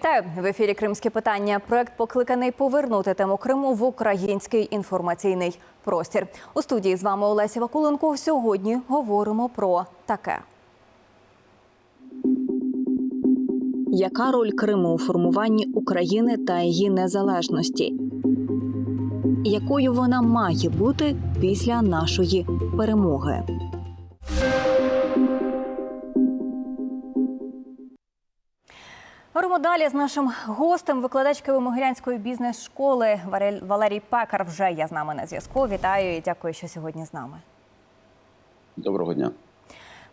Вітаю в ефірі Кримські питання. Проект покликаний повернути тему Криму в український інформаційний простір. У студії з вами Олеся Вакуленко. Сьогодні говоримо про таке. Яка роль Криму у формуванні України та її незалежності? Якою вона має бути після нашої перемоги? Говоримо далі з нашим гостем, викладачкою Могилянської бізнес-школи Валерій Пекар. Вже я з нами на зв'язку. Вітаю і дякую, що сьогодні з нами. Доброго дня.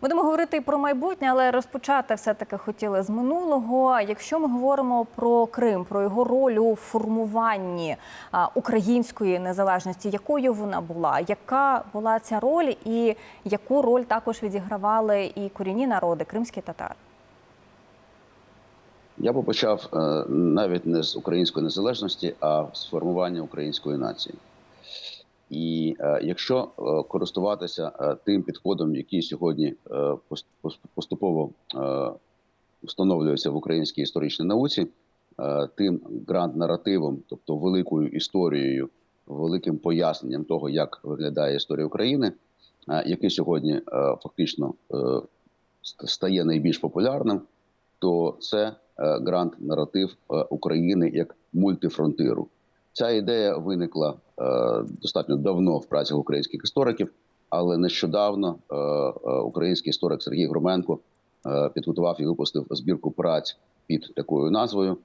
Будемо говорити і про майбутнє, але розпочати все-таки хотіли з минулого. Якщо ми говоримо про Крим, про його роль у формуванні української незалежності, якою вона була, яка була ця роль, і яку роль також відігравали і корінні народи, кримські татари? Я би почав е, навіть не з української незалежності, а з формування української нації. І е, якщо е, користуватися тим підходом, який сьогодні пос- пос- поступово встановлюється в українській історичній науці, тим гранд-наративом, тобто великою історією, великим поясненням того, як виглядає історія України, який сьогодні фактично стає найбільш популярним, то це е, гранд-наратив е, України як мультифронтиру. Ця ідея виникла е, достатньо давно в працях українських істориків, але нещодавно український історик Сергій Громенко підготував і випустив збірку праць під такою назвою,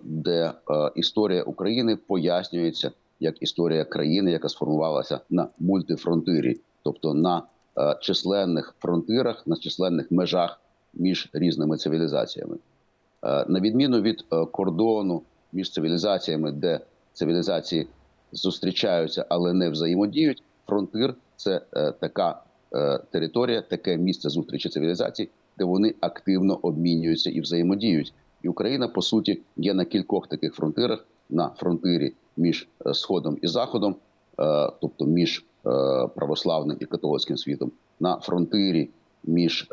де історія України пояснюється як історія країни, яка сформувалася на мультифронтирі, тобто на численних фронтирах, на численних межах між різними цивілізаціями. Е, На відміну від е, кордону між цивілізаціями, де цивілізації зустрічаються, але не взаємодіють. Фронтир це е, така територія, таке місце зустрічі цивілізацій, де вони активно обмінюються і взаємодіють. І Україна, по суті, є на кількох таких фронтирах: на фронтирі між сходом і заходом, тобто між православним і католицьким світом, на фронтирі між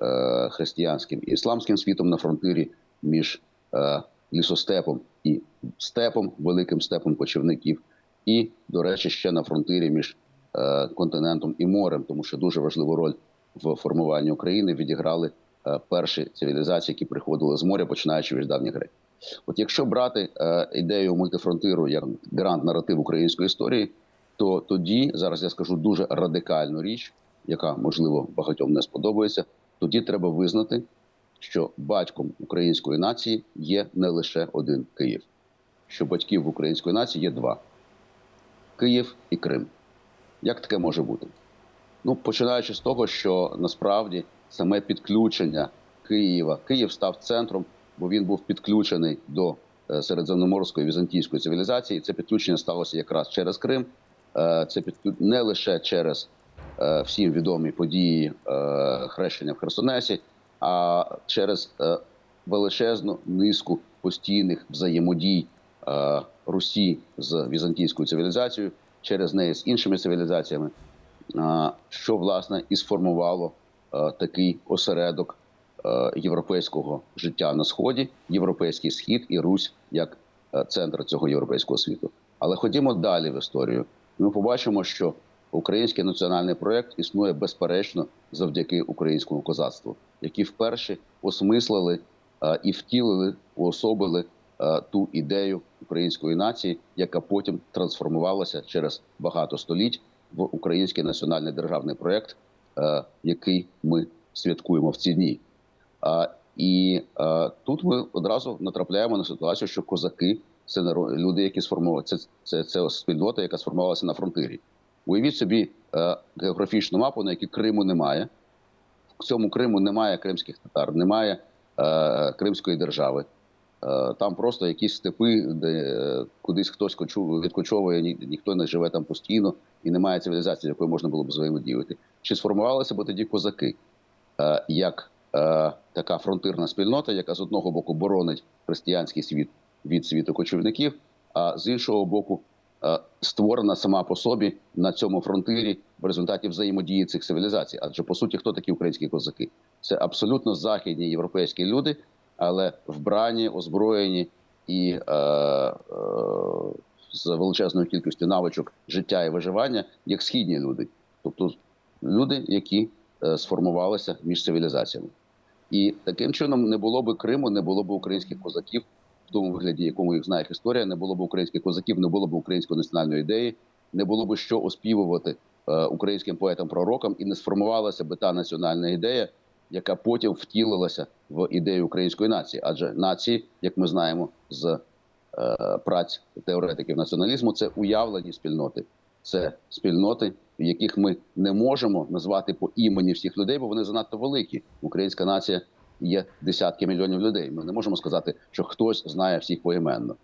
християнським і ісламським світом, на фронтирі між е, лісостепом і степом, великим степом кочівників, і, до речі, ще на фронтирі між е, континентом і морем, тому що дуже важливу роль в формуванні України відіграли е, перші цивілізації, які приходили з моря, починаючи від давніх греків. От якщо брати е, ідею мультифронтиру як грант наратив української історії, то тоді зараз я скажу дуже радикальну річ, яка можливо багатьом не сподобається. Тоді треба визнати, що батьком української нації є не лише один Київ, що батьків української нації є два: Київ і Крим. Як таке може бути? Ну, починаючи з того, що насправді саме підключення Києва, Київ став центром, бо він був підключений до е, середземноморської візантійської цивілізації. Це підключення сталося якраз через Крим. Е, Це не лише через е, всім відомі події хрещення в Херсонесі, а через е, величезну низку постійних взаємодій е, Русі з візантійською цивілізацією, через неї з іншими цивілізаціями, що власне і сформувало е, такий осередок європейського життя на сході, європейський схід і Русь як центр цього європейського світу. Але ходімо далі в історію. Ми побачимо, що український національний проект існує безперечно завдяки українському козацтву, які вперше осмислили е, і втілили, уособили е, ту ідею української нації, яка потім трансформувалася через багато століть в український національний державний проект, е, який ми святкуємо в ці дні. І тут ми одразу натрапляємо на ситуацію, що козаки це люди, які сформували це, це, це спільнота, яка сформувалася на фронтирі. Уявіть собі е, географічну мапу, на якій Криму немає. В цьому Криму немає кримських татар, немає е, Кримської держави. Е, там просто якісь степи, де е, кудись хтось кочу, відкочовує, ні, ніхто не живе там постійно і немає цивілізації, з якою можна було б взаємодіяти. Чи сформувалися б тоді козаки е, як е, така фронтирна спільнота, яка з одного боку боронить християнський світ від світу кочівників, а з іншого боку, створена сама по собі на цьому фронтирі в результаті взаємодії цих цивілізацій. Адже по суті, хто такі українські козаки? Це абсолютно західні європейські люди, але вбрані, озброєні і е, е, з величезною кількістю навичок життя і виживання, як східні люди, тобто люди, які е, сформувалися між цивілізаціями. І таким чином не було би Криму, не було б українських козаків в тому вигляді, якому їх знає історія, не було б українських козаків, не було б української національної ідеї, не було б що оспівувати е, українським поетам-пророкам, і не сформувалася би та національна ідея, яка потім втілилася в ідею української нації. Адже нації, як ми знаємо, з е, праць теоретиків націоналізму, це уявлені спільноти, це спільноти, яких ми не можемо назвати по імені всіх людей, бо вони занадто великі. Українська нація є десятки мільйонів людей. Ми не можемо сказати, що хтось знає всіх поіменно.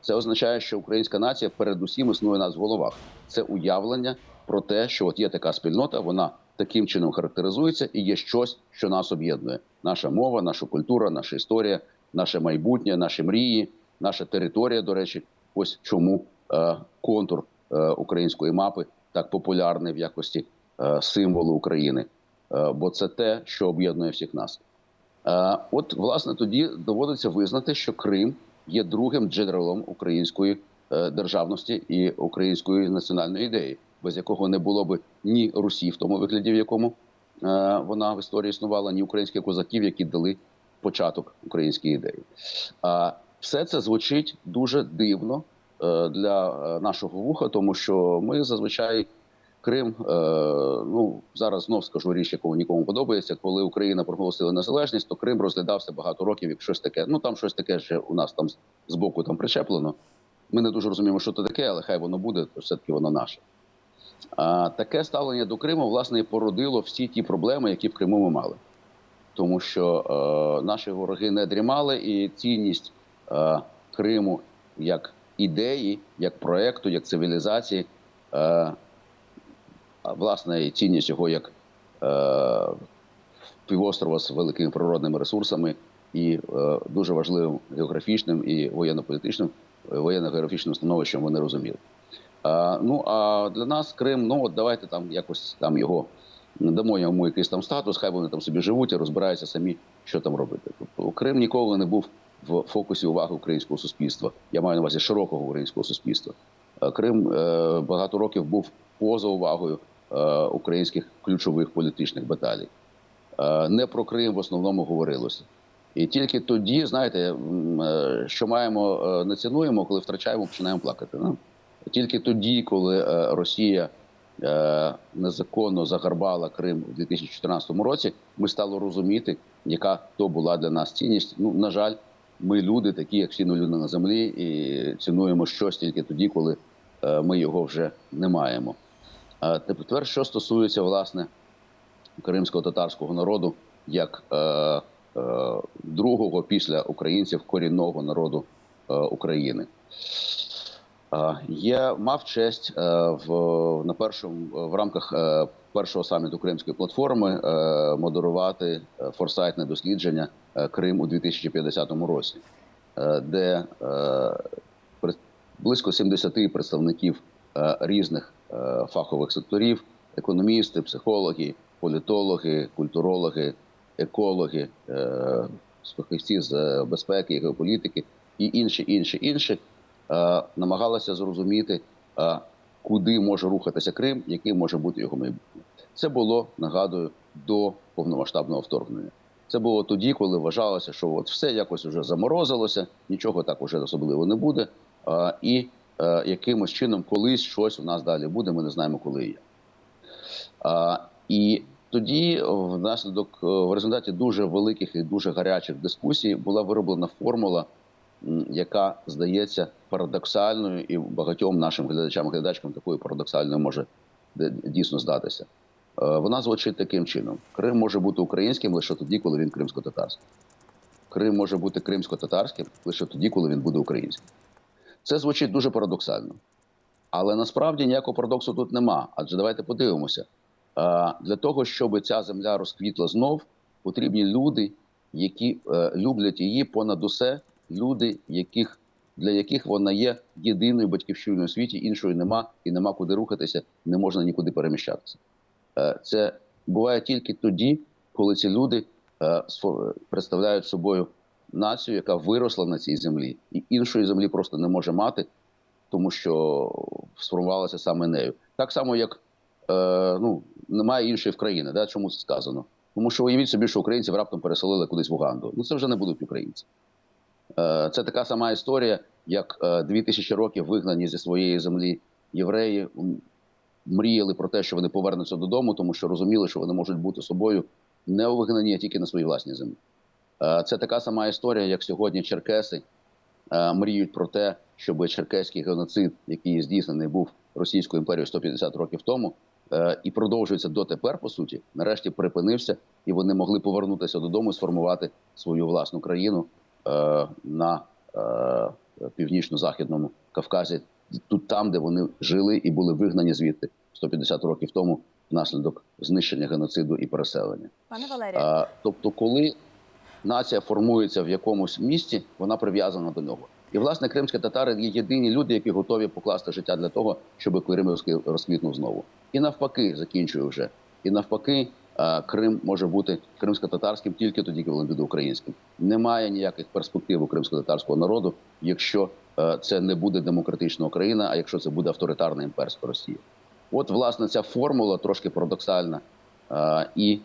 Це означає, що українська нація передусім існує нас в головах. Це уявлення про те, що от є така спільнота, вона таким чином характеризується, і є щось, що нас об'єднує: наша мова, наша культура, наша історія, наше майбутнє, наші мрії, наша територія. До речі, ось чому е, контур е, української мапи так популярний в якості е, символу України, бо це те, що об'єднує всіх нас. Е, От, власне, тоді доводиться визнати, що Крим є другим джерелом української е, державності і української національної ідеї, без якого не було би ні Русі в тому вигляді, в якому е, вона в історії існувала, ні українських козаків, які дали початок українській ідеї. А все це звучить дуже дивно е, для е, нашого вуха, тому що ми зазвичай. Крим, е, ну зараз знов скажу річ, яку нікому подобається. Коли Україна проголосила незалежність, то Крим розглядався багато років як щось таке. Ну там щось таке ще у нас там з- боку там причеплено. Ми не дуже розуміємо, що це таке, але хай воно буде, то все таки воно наше. А таке ставлення до Криму власне і породило всі ті проблеми, які в Криму ми мали. Тому що е, наші вороги не дрімали, і цінність е, Криму як ідеї, як проекту, як цивілізації. Е, власне цінність його як е, півострова з великими природними ресурсами і е, дуже важливим географічним і воєнно-політичним, е, воєнно-географічним становищем вони розуміли. А, ну а для нас Крим, ну от давайте там якось там його надамо йому якийсь там статус, хай вони там собі живуть і розбираються самі, що там робити. Тобто Крим ніколи не був в фокусі уваги українського суспільства. Я маю на увазі широкого українського суспільства. Е, Крим е, багато років був поза увагою е, українських ключових політичних баталій. Е, Не про Крим в основному говорилося. І тільки тоді, знаєте, е, що маємо, е, не цінуємо, коли втрачаємо, починаємо плакати. Ну? Тільки тоді, коли е, Росія е, незаконно загарбала Крим у 2014 році, ми стали розуміти, яка то була для нас цінність. Ну, на жаль, ми люди, такі, як всі люди на землі, і цінуємо щось тільки тоді, коли е, ми його вже не маємо. Тепер, що стосується власне кримського татарського народу, як е, е, другого після українців корінного народу е, України. Е, Я мав честь е, в на першому в рамках е, першого саміту Кримської платформи е, модерувати е, форсайтне дослідження е, Крим у 2050 році, е, де е, близько 70 представників е, різних фахових секторів: економісти, психологи, політологи, культурологи, екологи, е, фахівці з е, безпеки, геополітики і інші, інші, інші е, намагалися зрозуміти, е, куди може рухатися Крим, яким може бути його майбутнє. Це було нагадую до повномасштабного вторгнення. Це було тоді, коли вважалося, що от все якось вже заморозилося, нічого так уже особливо не буде. е, І е, якимось чином колись щось у нас далі буде. Ми не знаємо, коли. А, І тоді, внаслідок е, в результаті дуже великих і дуже гарячих дискусій, була вироблена формула, яка здається парадоксальною, і багатьом нашим глядачам глядачкам такою парадоксальною може дійсно здатися. Е, Вона звучить таким чином: Крим може бути українським лише тоді, коли він кримсько-татарський. Крим може бути кримсько-татарським лише тоді, коли він буде українським. Це звучить дуже парадоксально. Але насправді ніякого парадоксу тут нема. Адже давайте подивимося. Для того, щоб ця земля розквітла знов, потрібні люди, які е, люблять її понад усе, люди, яких, для яких вона є єдиною батьківщиною у світі, іншої нема, і нема куди рухатися, не можна нікуди переміщатися. Е, Це буває тільки тоді, коли ці люди е, представляють собою націю, яка виросла на цій землі, і іншої землі просто не може мати, тому що сформувалася саме нею. Так само, як е, ну, немає іншої в країни. Да? Чому це сказано? Тому що уявіть собі, що українців раптом переселили кудись в Уганду. Ну це вже не будуть українці. Е, Це така сама історія, як е, дві тисячі років вигнані зі своєї землі євреї мріяли про те, що вони повернуться додому, тому що розуміли, що вони можуть бути собою не у вигнанні, а тільки на своїй власній землі. Е, Це така сама історія, як сьогодні черкеси е, мріють про те, щоб черкеський геноцид, який здійснений був Російською імперією 150 років тому, е, і продовжується дотепер, по суті, нарешті припинився, і вони могли повернутися додому і сформувати свою власну країну на північно-західному Кавказі, тут там, де вони жили і були вигнані звідти 150 років тому внаслідок знищення геноциду і переселення. Пане Валерію, тобто, коли нація формується в якомусь місті, вона прив'язана до нього. І власне кримські татари є єдині люди, які готові покласти життя для того, щоб Крим розкві- розквітнув знову. І навпаки, закінчую вже. І навпаки, Крим може бути кримсько-татарським тільки тоді, коли він буде українським. Немає ніяких перспектив у кримсько-татарського народу, якщо е, це не буде демократична Україна, а якщо це буде авторитарна імперська Росія. От, власне, ця формула трошки парадоксальна і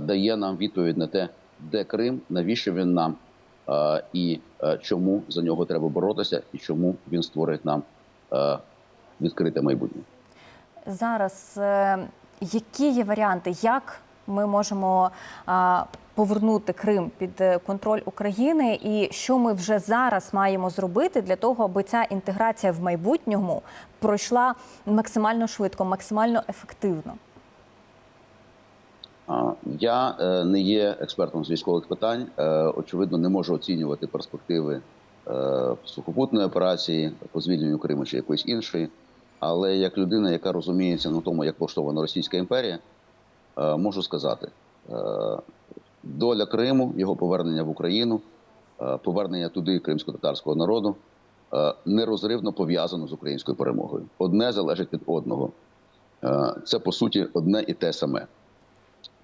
дає нам відповідь на те, де Крим, навіщо він нам, і е, чому за нього треба боротися, і чому він створить нам е, відкрите майбутнє. зараз е, які є варіанти, як ми можемо повернути Крим під контроль України, і що ми вже зараз маємо зробити для того, аби ця інтеграція в майбутньому пройшла максимально швидко, максимально ефективно? Я е, не є експертом з військових питань. Е, Очевидно, не можу оцінювати перспективи е, сухопутної операції по звільненню Криму чи якоїсь іншої. Але як людина, яка розуміється на тому, як влаштована Російська імперія, можу сказати: доля Криму, його повернення в Україну, повернення туди кримсько-татарського народу нерозривно пов'язано з українською перемогою. Одне залежить від одного. Це по суті одне і те саме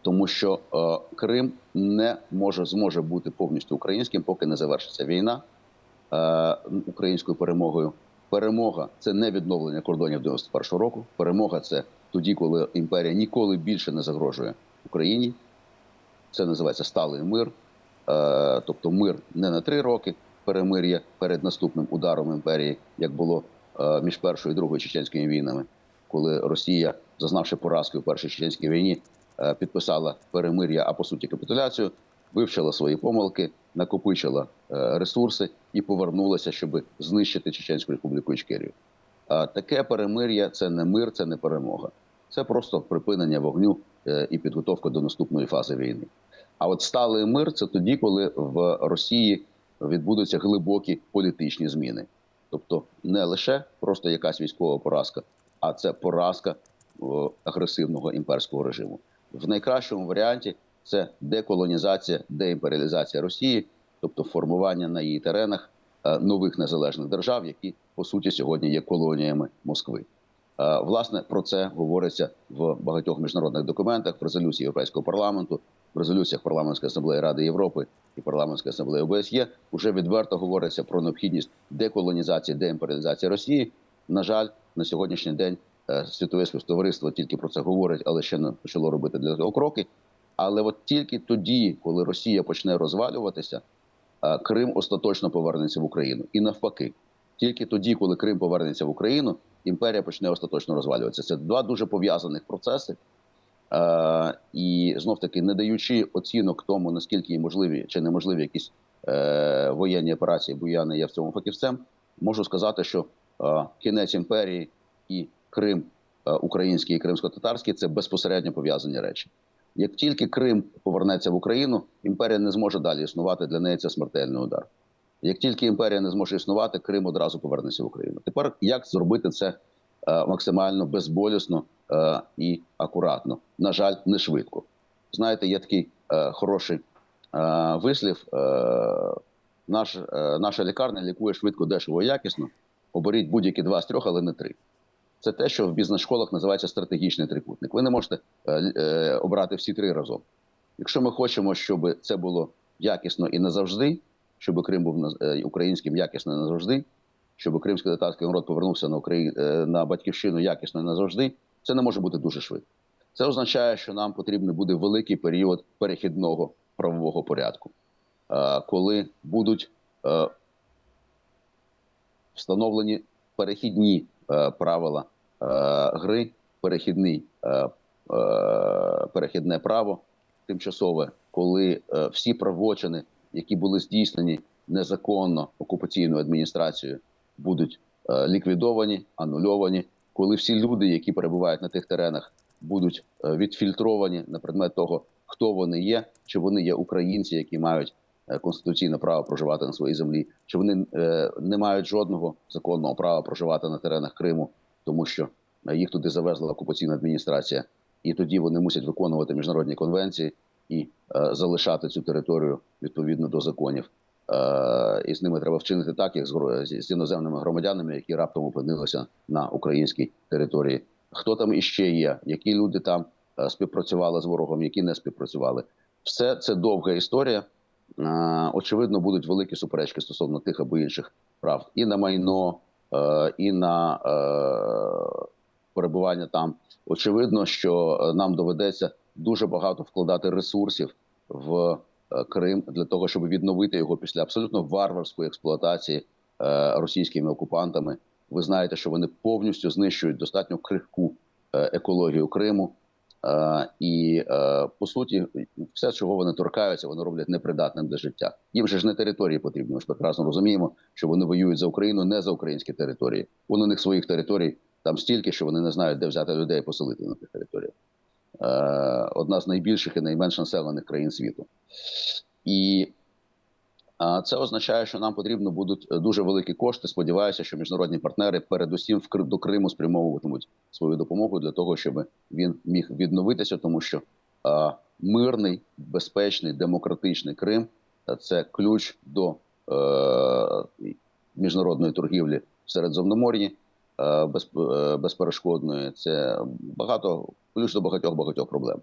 тому що е, Крим не може зможе бути повністю українським, поки не завершиться війна е, українською перемогою. Перемога це не відновлення кордонів 91-го року. Перемога це тоді, коли імперія ніколи більше не загрожує Україні. Це називається сталий мир. Е, тобто мир не на три роки, перемир'я перед наступним ударом імперії, як було е, між першою і другою чеченськими війнами, коли Росія, зазнавши поразки у першій чеченській війні, підписала перемир'я, а по суті капітуляцію, вивчила свої помилки, накопичила е, ресурси і повернулася, щоб знищити Чеченську республіку Ічкерію. Е, Таке перемир'я це не мир, це не перемога. Це просто припинення вогню е, і підготовка до наступної фази війни. А от сталий мир це тоді, коли в Росії відбудуться глибокі політичні зміни. Тобто не лише просто якась військова поразка, а це поразка агресивного імперського режиму. В найкращому варіанті це деколонізація, деімперіалізація Росії, тобто формування на її теренах е, нових незалежних держав, які по суті сьогодні є колоніями Москви. Е, Власне, про це говориться в багатьох міжнародних документах, в резолюції Європейського парламенту, в резолюціях парламентської асамблеї Ради Європи і парламентської асамблеї ОБСЄ. Уже відверто говориться про необхідність деколонізації, деімперіалізації Росії. На жаль, на сьогоднішній день світове співтовариство тільки про це говорить, але ще не почало робити для цього кроки. Але от тільки тоді, коли Росія почне розвалюватися, е, Крим остаточно повернеться в Україну. І навпаки, тільки тоді, коли Крим повернеться в Україну, імперія почне остаточно розвалюватися. Це два дуже пов'язаних процеси. Е, і знов таки, не даючи оцінок тому, наскільки можливі чи неможливі якісь е, воєнні операції, бо я не є в цьому фахівцем, можу сказати, що е, кінець імперії і Крим е, український і кримсько-татарський це безпосередньо пов'язані речі. Як тільки Крим повернеться в Україну, імперія не зможе далі існувати. Для неї це смертельний удар. Як тільки імперія не зможе існувати, Крим одразу повернеться в Україну. Тепер як зробити це е, максимально безболісно е, і акуратно? На жаль, не швидко. Знаєте, є такий хороший вислів: наш, наша лікарня лікує швидко, дешево і якісно. Оберіть будь-які два з трьох, але не три. Це те, що в бізнес-школах називається стратегічний трикутник. Ви не можете е, е, обрати всі три разом. Якщо ми хочемо, щоб це було якісно і назавжди, щоб Крим був е, українським якісно і назавжди, щоб кримський татарський народ повернувся на Украї... е, на батьківщину якісно і назавжди, це не може бути дуже швидко. Це означає, що нам потрібен буде великий період перехідного правового порядку, коли будуть встановлені перехідні правила е, гри, перехідний, е, е, перехідне право тимчасове, коли е, всі правочини, які були здійснені незаконно окупаційною адміністрацією, будуть е, ліквідовані, анульовані, коли всі люди, які перебувають на тих теренах, будуть е, відфільтровані на предмет того, хто вони є, чи вони є українці, які мають е, конституційне право проживати на своїй землі, чи вони е, не мають жодного законного права проживати на теренах Криму, тому що е, їх туди завезла окупаційна адміністрація, і тоді вони мусять виконувати міжнародні конвенції і е, залишати цю територію відповідно до законів. Е, і з ними треба вчинити так, як з, іноземними громадянами, які раптом опинилися на українській території. Хто там іще є, які люди там е, співпрацювали з ворогом, які не співпрацювали. Все це довга історія. Очевидно, будуть великі суперечки стосовно тих або інших прав і на майно, е, і на е, перебування там. Очевидно, що е, нам доведеться дуже багато вкладати ресурсів в Крим для того, щоб відновити його після абсолютно варварської експлуатації російськими окупантами. Ви знаєте, що вони повністю знищують достатньо крихку екологію Криму. Е, І е, по суті, все, чого вони торкаються, вони роблять непридатним для життя. Їм же ж не території потрібні. Ми ж прекрасно розуміємо, що вони воюють за Україну не за українські території. Вони них своїх територій там стільки, що вони не знають, де взяти людей і поселити на тих територіях. Е, Одна з найбільших і найменш населених країн світу. І це означає, що нам потрібно будуть е, дуже великі кошти. Сподіваюся, що міжнародні партнери, передусім в до Криму, спрямовуватимуть свою допомогу для того, щоб він міг відновитися, тому що мирний, безпечний, демократичний Крим е, це ключ до е, міжнародної торгівлі в Середземномор'ї без, безперешкодної. Це багато ключ до багатьох багатьох проблем.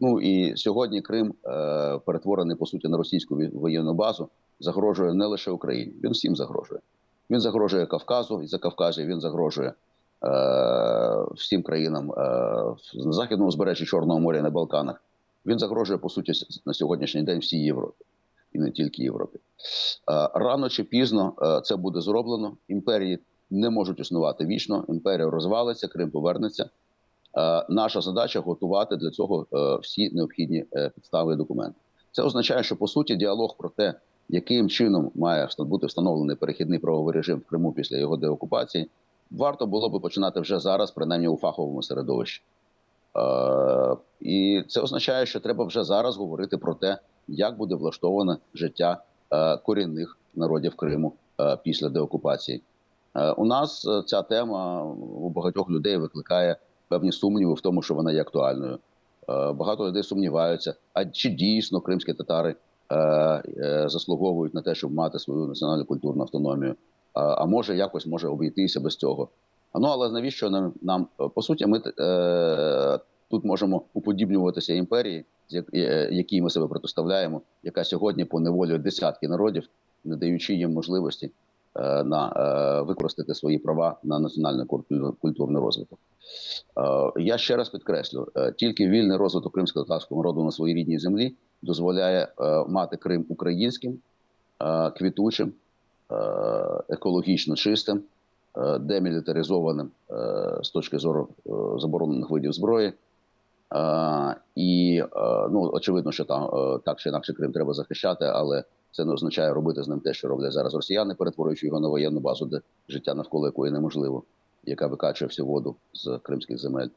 Ну і сьогодні Крим е, перетворений по суті на російську воєнну базу, загрожує не лише Україні, він всім загрожує. Він загрожує Кавказу і за Кавказі він загрожує е, всім країнам е, на західному узбережжі Чорного моря на Балканах. Він загрожує по суті на сьогоднішній день всій Європі і не тільки Європі. Е, рано чи пізно е, це буде зроблено. Імперії не можуть існувати вічно. Імперія розвалиться, Крим повернеться. Е, Наша задача готувати для цього е, всі необхідні е, підстави і документи. Це означає, що по суті діалог про те, яким чином має бути встановлений перехідний правовий режим в Криму після його деокупації, варто було би починати вже зараз, принаймні у фаховому середовищі. І це означає, що треба вже зараз говорити про те, як буде влаштоване життя корінних народів Криму після деокупації. У нас ця тема у багатьох людей викликає певні сумніви в тому, що вона є актуальною. Е, Багато людей сумніваються, а чи дійсно кримські татари е, е, заслуговують на те, щоб мати свою національну культурну автономію? А, може якось може обійтися без цього? Ну але навіщо нам нам по суті? Ми е, тут можемо уподібнюватися імперії, якій ми себе протиставляємо, яка сьогодні поневолює десятки народів, не даючи їм можливості на е, використати свої права на національний культу- культурний розвиток. Е, Я ще раз підкреслю: е, тільки вільний розвиток кримсько-татарського народу на своїй рідній землі дозволяє е, мати Крим українським, е, квітучим, е, екологічно чистим, е, демілітаризованим е, з точки зору е, заборонених видів зброї. Е, І е, ну очевидно, що там е, так чи інакше Крим треба захищати, але це не означає робити з ним те, що роблять зараз росіяни, перетворюючи його на воєнну базу, де життя навколо якої неможливо, яка викачує всю воду з кримських земель.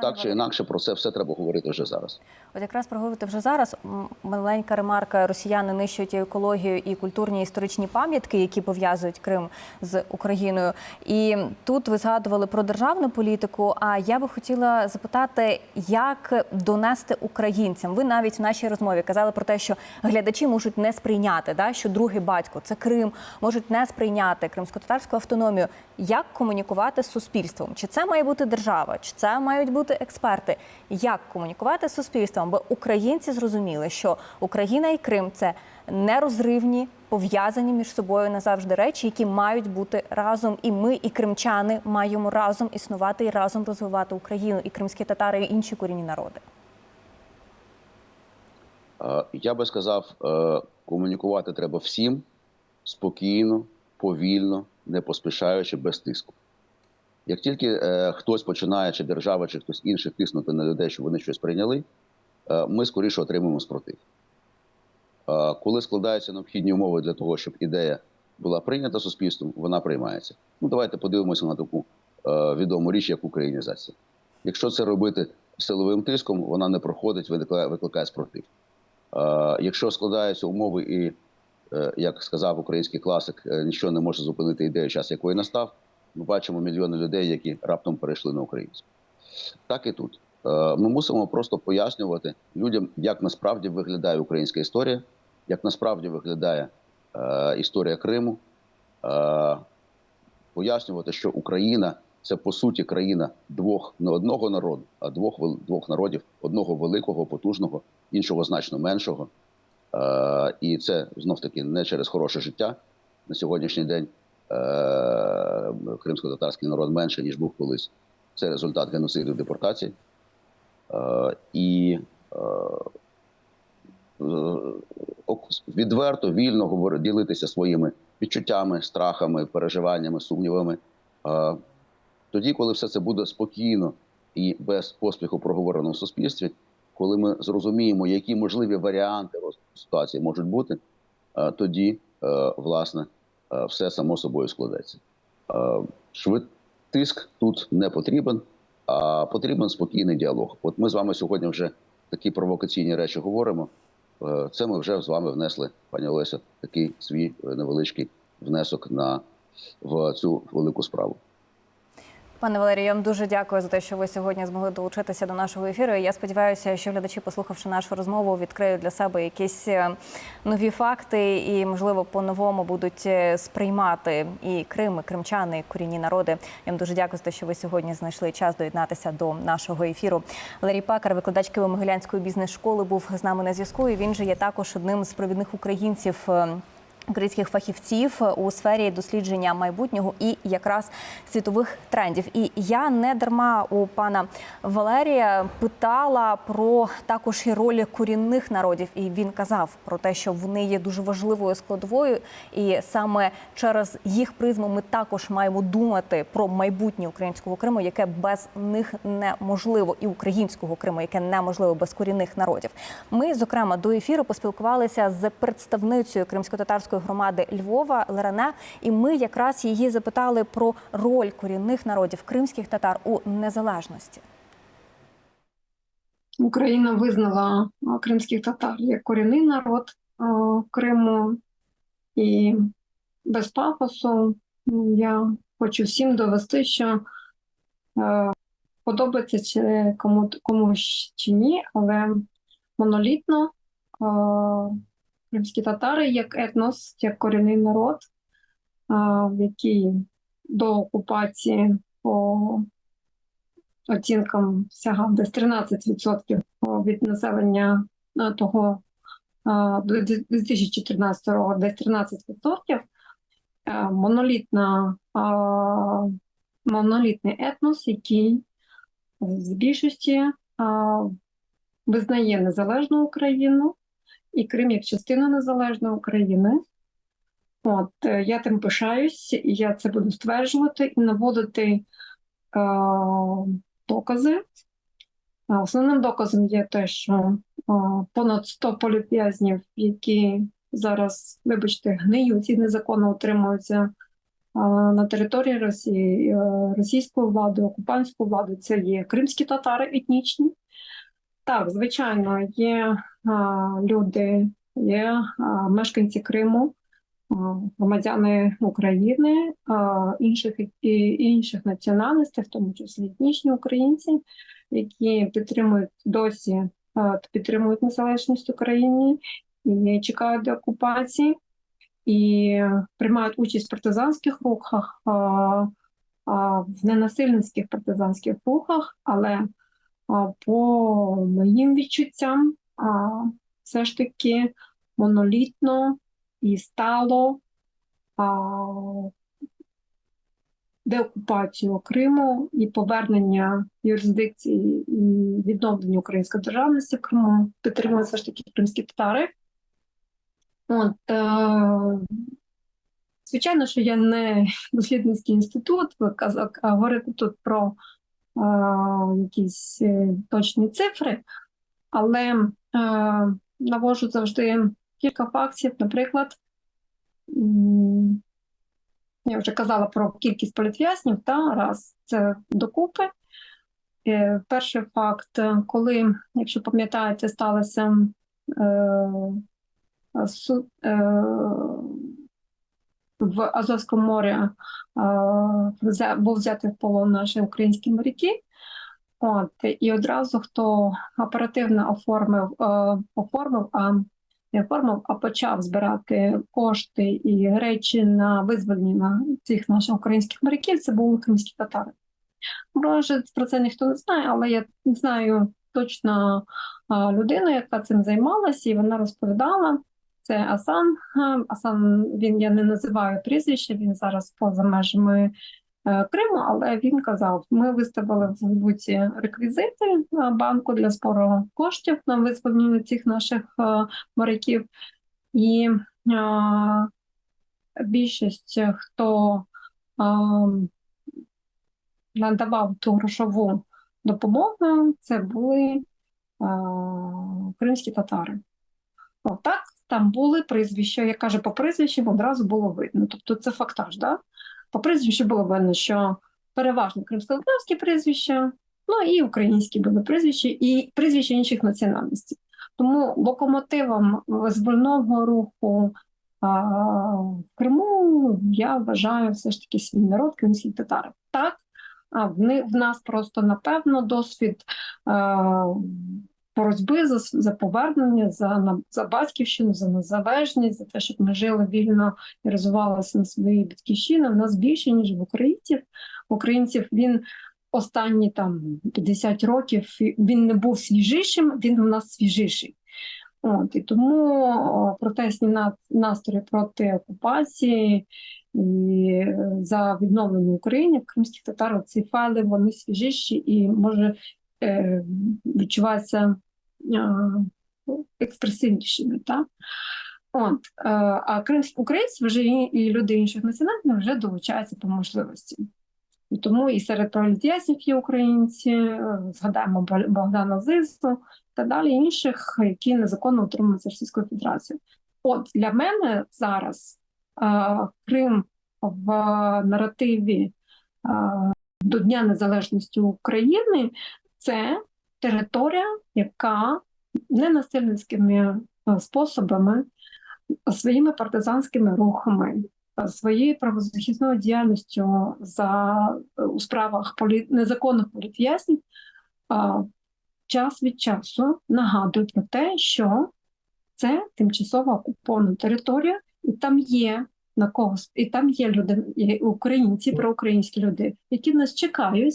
Пане Так чи інакше, про це все треба говорити вже зараз. От якраз проговорити вже зараз маленька ремарка: росіяни нищують і екологію і культурні історичні пам'ятки, які пов'язують Крим з Україною. І тут ви згадували про державну політику. А я би хотіла запитати, як донести українцям? Ви навіть в нашій розмові казали про те, що глядачі можуть не сприйняти, да, що другий батько це Крим, можуть не сприйняти кримсько-татарську автономію. Як комунікувати з суспільством? Чи це має бути держава, чи це мають бути бути експерти, як комунікувати з суспільством, аби українці зрозуміли, що Україна і Крим це нерозривні, пов'язані між собою назавжди речі, які мають бути разом. І ми, і кримчани, маємо разом існувати і разом розвивати Україну, і кримські татари, і інші корінні народи. Е, Я би сказав, е, комунікувати треба всім спокійно, повільно, не поспішаючи, без тиску. Як тільки е, хтось починає, чи держава, чи хтось інший тиснути на людей, щоб вони щось прийняли, е, ми скоріше отримаємо спротив. Е, коли складаються необхідні умови для того, щоб ідея була прийнята суспільством, вона приймається. Ну, давайте подивимося на таку е, відому річ, як українізація. Якщо це робити силовим тиском, вона не проходить, викликає, викликає спротив. Е, якщо складаються умови, і е, як сказав український класик, е, нічого не може зупинити ідею, час якої настав. Ми бачимо мільйони людей, які раптом перейшли на українську. Так і тут. Е, Ми мусимо просто пояснювати людям, як насправді виглядає українська історія, як насправді виглядає е, історія Криму, е, пояснювати, що Україна це по суті країна двох не одного народу, а двох двох народів: одного великого, потужного, іншого значно меншого. І це знов таки не через хороше життя на сьогоднішній день. Е, кримсько-татарський народ менше ніж був колись. Це результат геноциду депортації. Е, і е, відверто, вільно ділитися своїми відчуттями, страхами, переживаннями, сумнівами. Тоді, коли все це буде спокійно і без поспіху проговорено в суспільстві, коли ми зрозуміємо, які можливі варіанти ситуації можуть бути, тоді, власне, все само собою складеться. Швид тиск тут не потрібен, а потрібен спокійний діалог. От ми з вами сьогодні вже такі провокаційні речі говоримо. Е, Це ми вже з вами внесли, пані Олеся, такий свій е, невеличкий внесок на в цю велику справу. Пане Валерію, я вам дуже дякую за те, що ви сьогодні змогли долучитися до нашого ефіру. Я сподіваюся, що глядачі, послухавши нашу розмову, відкриють для себе якісь е, нові факти і, можливо, по-новому будуть е, сприймати і Крим, і кримчани, і корінні народи. Я вам дуже дякую за те, що ви сьогодні знайшли час доєднатися до нашого ефіру. Валерій Пакар, викладач Києво-Могилянської бізнес-школи, був з нами на зв'язку. І він же є також одним з провідних українців. Українських фахівців у сфері дослідження майбутнього і якраз світових трендів. І я не дарма у пана Валерія питала про також і ролі корінних народів. І він казав про те, що вони є дуже важливою складовою, і саме через їх призму ми також маємо думати про майбутнє українського Криму, яке без них неможливо, і українського Криму, яке неможливо без корінних народів. Ми, зокрема, до ефіру поспілкувалися з представницею кримсько-татарської громади Львова Леране, і ми якраз її запитали про роль корінних народів кримських татар у незалежності. Україна визнала кримських татар як корінний народ Криму, і без пафосу я хочу всім довести, що е, подобається чи кому, комусь чи ні, але монолітно кримські татари як етнос, як корінний народ, який до окупації по оцінкам сягав десь 13% від населення того до 2014 року, десь 13%. Е, Монолітна, монолітний етнос, який з більшості визнає незалежну Україну і Крим як частину незалежної України. От, е, я тим пишаюсь, і я це буду стверджувати і наводити е, докази. Основним доказом є те, що а, понад 100 політв'язнів, які зараз, вибачте, гниють і незаконно утримуються а, на території Росії е, російською владою, окупантською владою, це є кримські татари етнічні. Так, звичайно, є люди, є мешканці Криму, громадяни України, інших і інших національностей, в тому числі етнічні українці, які підтримують досі підтримують незалежність України і чекають до окупації, і приймають участь в партизанських рухах, в ненасильницьких партизанських рухах, але по моїм відчуттям, все ж таки монолітно і стало деокупацію Криму і повернення юрисдикції і відновлення української державності в Криму підтримали все ж таки кримські татари. От, е, звичайно, що я не дослідницький інститут, а говорити тут про якісь е, точні цифри, але е, навожу завжди кілька фактів. Наприклад, я вже казала про кількість політв'язнів, та раз це докупи. Е, Перший факт, е, коли, якщо пам'ятаєте, сталося е, су- е, в Азовському морі був взятий в полон наші українські моряки. От, і одразу хто оперативно оформив, оформив, а не оформив, а почав збирати кошти і речі на визволення цих наших українських моряків, це були кримські татари. Може, про це ніхто не знає, але я знаю точно людину, яка цим займалася, і вона розповідала. Це Асан. Асан він я не називаю прізвище, він зараз поза межами е, Криму, але він казав: ми виставили в Фейсбуці реквізити банку для збору коштів на визволення цих наших е, моряків. І е, більшість, хто надавав ту грошову допомогу, це були кримські татари. Отак, там були прізвища, як каже, по прізвищам одразу було видно. Тобто це фактаж, да? По прізвищу було видно, що переважно кримсько-татарські прізвища, ну і українські були прізвища, і прізвища інших національностей. Тому локомотивом визвольного руху а, в Криму я вважаю все ж таки свій народ, кримські татари. Так, в, в нас просто напевно досвід а, боротьби за, за повернення, за, за батьківщину, за незалежність, за те, щоб ми жили вільно і розвивалися на своїй батьківщині. В нас більше, ніж в українців. Українців він останні там 50 років він не був свіжішим, він у нас свіжіший. От, і тому протестні настрої проти окупації і е, за відновлення України в кримських татар ці файли вони свіжіші і може відчуваються е, експресивнішими. Так? От, е, а кримські українці вже і, люди інших національностей вже долучаються по можливості. І тому і серед політв'язнів є українці, е, згадаємо Богдана Зису та далі інших, які незаконно утримуються Російською Федерацією. От для мене зараз е, Крим в наративі е, до Дня Незалежності України це територія, яка ненасильницькими е, способами, своїми партизанськими рухами, е, своєю правозахисною діяльністю за е, у справах полі... незаконних політв'язнів час від часу нагадує про те, що це тимчасово окупована територія, і там є на когось, і там є люди, українці, проукраїнські люди, які нас чекають,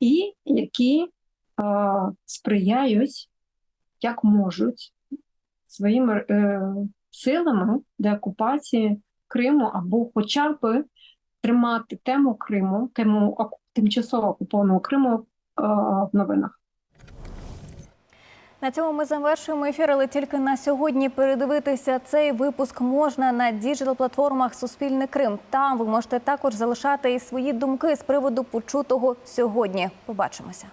і які сприяють як можуть своїми е, силами деокупації Криму або хоча б тримати тему Криму, тему тимчасово окупованого Криму в новинах. На цьому ми завершуємо ефір, але тільки на сьогодні передивитися цей випуск можна на діджитал-платформах Суспільний Крим. Там ви можете також залишати і свої думки з приводу почутого сьогодні. Побачимося.